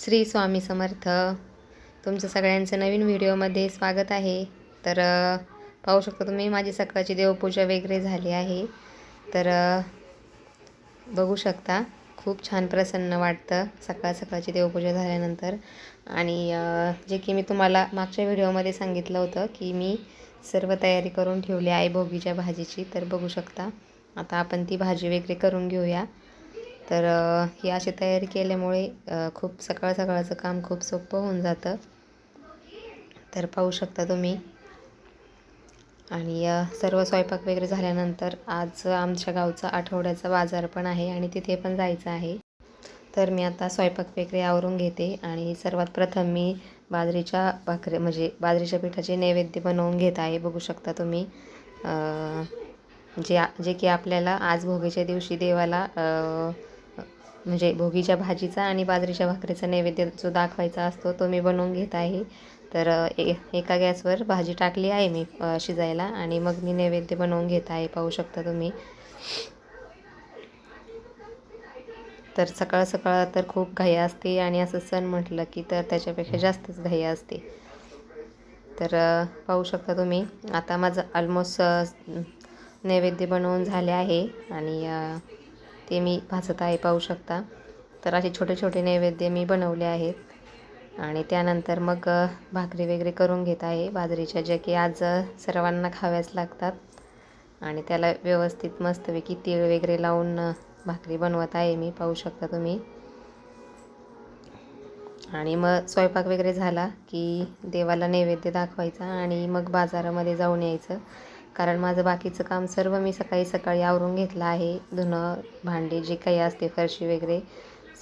श्री स्वामी समर्थ. तुमचं सगळ्यांचं नवीन व्हिडिओमध्ये स्वागत आहे. तर पाहू शकता तुम्ही माझी सकाळची देवपूजा वगैरे झाली आहे. तर बघू शकता खूप छान प्रसन्न वाटतं सकाळ सकाळची देवपूजा झाल्यानंतर. आणि जे की मी तुम्हाला मागच्या व्हिडिओमध्ये सांगितलं होतं की मी सर्व तयारी करून ठेवली आहे भोगीच्या भाजीची. तर बघू शकता आता आपण ती भाजी वगैरे करून घेऊया. तर ही अशी तयारी केल्यामुळे खूप सकाळ सकाळचं काम खूप सोपं होऊन जातं. तर पाहू शकता तुम्ही. आणि सर्व स्वयंपाक वगैरे झाल्यानंतर आज आमच्या गावचा आठवड्याचा बाजार पण आहे आणि तिथे पण जायचं आहे. तर मी आता स्वयंपाक वगैरे आवरून घेते आणि सर्वात प्रथम मी बाजरीच्या भाकरी म्हणजे बाजरीच्या पिठाचे नैवेद्य बनवून घेत आहे. बघू शकता तुम्ही. जे जे की आपल्याला आज भोगीच्या दिवशी देवाला म्हणजे भोगीच्या भाजीचा आणि बाजरीच्या भाकरीचा नैवेद्य जो दाखवायचा असतो तो मी बनवून घेत आहे. तर ए एका गॅसवर भाजी टाकली आहे मी शिजायला आणि मग मी नैवेद्य बनवून घेत आहे पाहू शकता तुम्ही. तर सकाळ सकाळ तर खूप घाई असते आणि असं सण म्हटलं की तर त्याच्यापेक्षा जास्तच घाई असते. तर पाहू शकता तुम्ही आता माझं ऑलमोस्ट नैवेद्य बनवून झाले आहे आणि ते मी भाजत आहे पाहू शकता. तर असे छोटे छोटे नैवेद्य मी बनवले आहेत. आणि त्यानंतर मग भाकरी वगैरे करून घेत आहे. बाजरीच्या ज्या की आज सर्वांना खाव्याच लागतात. आणि त्याला व्यवस्थित मस्तपैकी तीळ वगैरे लावून भाकरी बनवत आहे मी. पाहू शकता तुम्ही. आणि मग स्वयंपाक वगैरे झाला की देवाला नैवेद्य दाखवायचा आणि मग बाजारामध्ये जाऊन यायचं. कारण माझं बाकीचं काम सर्व मी सकाळी सकाळी आवरून घेतलं आहे. धुणं भांडी जे काही असते फरशी वगैरे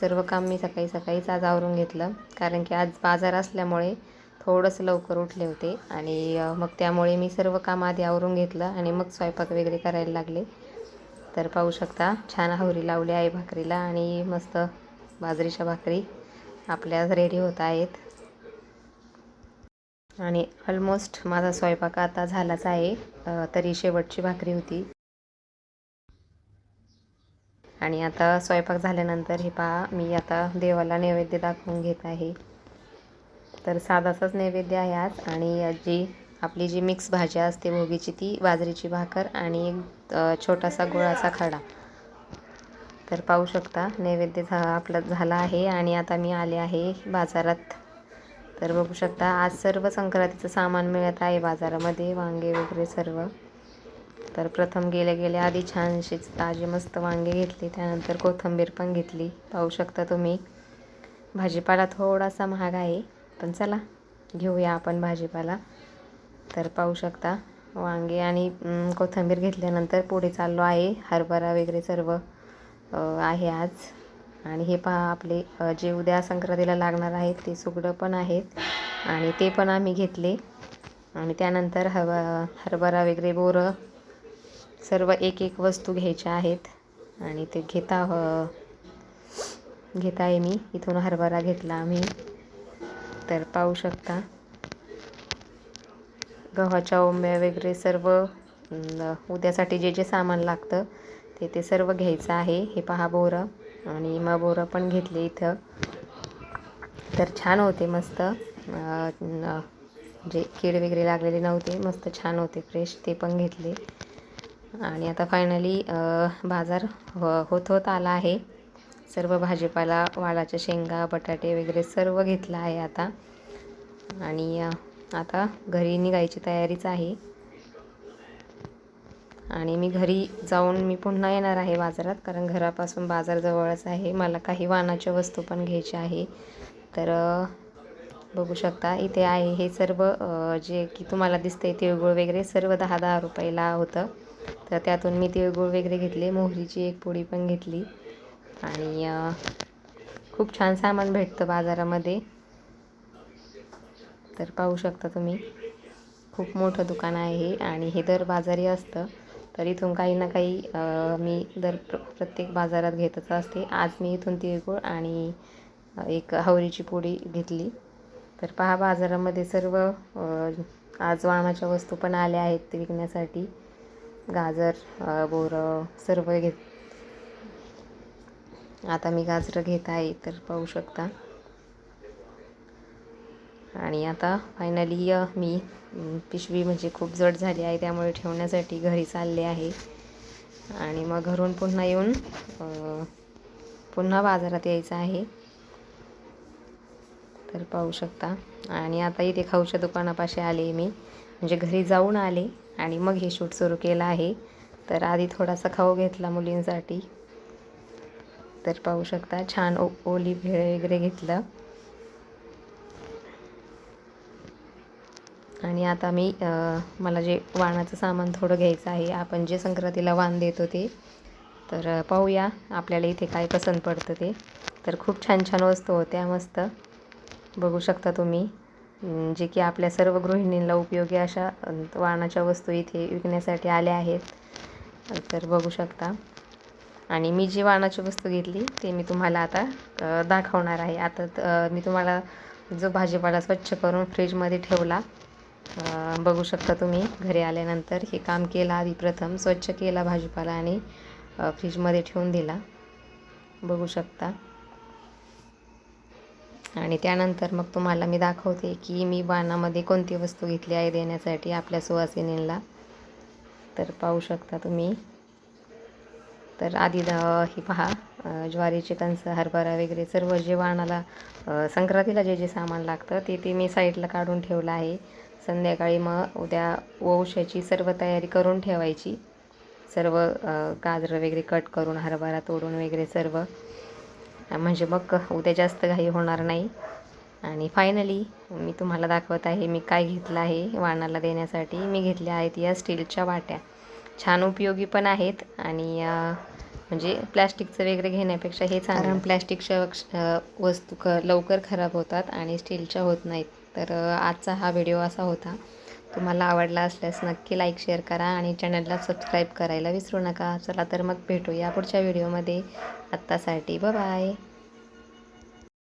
सर्व काम मी सकाळी सकाळीच आज आवरून घेतलं. कारण की आज बाजार असल्यामुळे थोडंसं लवकर उठले होते आणि मग त्यामुळे मी सर्व काम आधी आवरून घेतलं आणि मग स्वयंपाक वगैरे करायला लागले. तर पाहू शकता छान हावरी लावली आहे भाकरीला आणि मस्त बाजरीच्या भाकरी आपल्या रेडी होत आहेत. आणि ऑलमोस्ट माझा स्वयंपाक आता झालाच आहे. तरी शेवटची भाकरी होती. आणि आता स्वयंपाक झाल्यानंतर हे पहा मी आता देवाला नैवेद्य दाखवून घेत आहे. तर साधाचाच नैवेद्य आहे आज आणि जी आपली जी मिक्स भाजी असते भोगीची ती बाजरीची भाकर आणि एक छोटासा गुळाचा खडा. तर पाहू शकता नैवेद्य झा आपला झाला आहे आणि आता मी आले आहे बाजारात. तर बघू शकता आज सर्व संक्रांतीचं सामान मिळत आहे बाजारामध्ये वांगे वगैरे सर्व. तर प्रथम गेल्या गेल्या आधी छानशी ताजे मस्त वांगे घेतली त्यानंतर कोथिंबीर पण घेतली. पाहू शकता तुम्ही भाजीपाला थोडासा महाग आहे पण चला घेऊया आपण भाजीपाला. तर पाहू शकता वांगे आणि कोथंबीर कोथिंबीर घेतल्यानंतर पुढे चाललो आहे हरभरा वगैरे सर्व आहे आज. आणि हे पहा आपले जे उद्या संक्रांतीला लागणार आहेत ते सुगडं पण आहेत आणि ते पण आम्ही घेतले. आणि त्यानंतर हव हरभरा वगैरे बोरं सर्व एक एक वस्तू घ्यायच्या आहेत. आणि ते घेता घेता आहे मी. इथून हरभरा घेतला आम्ही. तर पाहू शकता. गव्हाच्या ओंब्या वगैरे सर्व उद्यासाठी जे जे सामान लागतं ते ते सर्व घ्यायचं आहे. हे पहा बोरं. आणि मग पण घेतले इथं. तर छान होते मस्त. जे कीड वगैरे लागलेले नव्हते मस्त छान होते फ्रेश ते पण घेतले. आणि आता फायनली बाजार हो- होत होत आला आहे. सर्व भाजीपाला वालाच्या शेंगा बटाटे वगैरे सर्व घेतलं आहे आता. आणि आता घरी निघायची तयारीच आहे. आणि मी घरी जाऊन मी पुन्हा येणार आहे बाजारात कारण घरापासून बाजार जवळच आहे. मला काही वाहनाच्या वस्तू पण घ्यायच्या आहे. तर बघू शकता इथे आहे हे सर्व जे की तुम्हाला दिसतंय तिळगुळ वगैरे सर्व दहा दहा रुपयाला होतं. तर त्यातून मी तिळगुळ वगैरे घेतले मोहरीची एक पोळी पण घेतली. आणि खूप छान सामान भेटतं बाजारामध्ये. तर पाहू शकता तुम्ही खूप मोठं दुकान आहे हे. आणि हे दर बाजारी असतं. तर इथून काही ना काही मी दर प्र प्रत्येक बाजारात घेतच असते. आज मी इथून तिळगुळ आणि एक हावरीची पोळी घेतली. तर पहा बाजारामध्ये सर्व आज वाणाच्या वस्तू पण आल्या आहेत ते विकण्यासाठी. गाजर बोरं सर्व घेत आता मी गाजरं घेत आहे तर पाहू शकता. आणि आता फायनली मी पिशवी म्हणजे खूप जड झाली आहे त्यामुळे ठेवण्यासाठी घरी चालले आहे. आणि मग घरून पुन्हा येऊन पुन्हा बाजारात यायचं आहे. तर पाहू शकता. आणि आता इथे खाऊच्या दुकानापाशी आले मी. म्हणजे घरी जाऊन आले आणि मग हे शूट सुरू केलं आहे. तर आधी थोडासा खाऊ घेतला मुलींसाठी. तर पाहू शकता छान ओ ओली भेळ वगैरे घेतलं. आणि आता मी मला जे वाणाचं सामान थोडं घ्यायचं आहे आपण जे संक्रांतीला वाण देतो ते. तर पाहूया आपल्याला इथे काय पसंत पडतं ते. तर खूप छान छान वस्तू होत्या मस्त. बघू शकता तुम्ही. जे की आपल्या सर्व गृहिणींना उपयोगी अशा वाणाच्या वस्तू इथे विकण्यासाठी आल्या आहेत. तर बघू शकता. आणि मी जी वाणाची वस्तू घेतली ते मी तुम्हाला आता दाखवणार आहे. आता मी तुम्हाला जो भाजीपाला स्वच्छ करून फ्रीजमध्ये ठेवला बघू शकता तुम्ही घरी आल्यानंतर हे काम केलं आधी प्रथम स्वच्छ केला भाजीपाला आणि फ्रीजमध्ये ठेवून दिला. बघू शकता. आणि त्यानंतर मग तुम्हाला मी दाखवते की मी बाणामध्ये कोणती वस्तू घेतली आहे देण्यासाठी आपल्या सुवासिनींला. तर पाहू शकता तुम्ही. तर आधी द ही पहा ज्वारीचे कणस हरभरा वगैरे सर्व जे वाणाला संक्रांतीला जे जे सामान लागतं ते ते मी साईडला काढून ठेवलं आहे. संध्याकाळी मग उद्या वंशाची सर्व तयारी करून ठेवायची. सर्व गाजरं वगैरे कट करून हरभरा तोडून वगैरे सर्व. म्हणजे मग उद्या जास्त घाई होणार नाही. आणि फायनली मी तुम्हाला दाखवत आहे मी काय घेतलं आहे वाणाला देण्यासाठी. मी घेतल्या आहेत या स्टीलच्या वाट्या. छान उपयोगी पण आहेत आणि म्हणजे प्लॅस्टिकचं वगैरे घेण्यापेक्षा हे चांगलं. प्लॅस्टिकच्या वस्तू ख लवकर खराब होतात आणि स्टीलच्या होत नाहीत. तर आजचा हा व्हिडिओ असा होता. तुम्हाला आवडला असल्यास नक्की लाईक शेअर करा आणि चॅनलला सबस्क्राईब करायला विसरू नका. चला तर मग भेटूया पुढच्या व्हिडिओमध्ये. आत्तासाठी बाय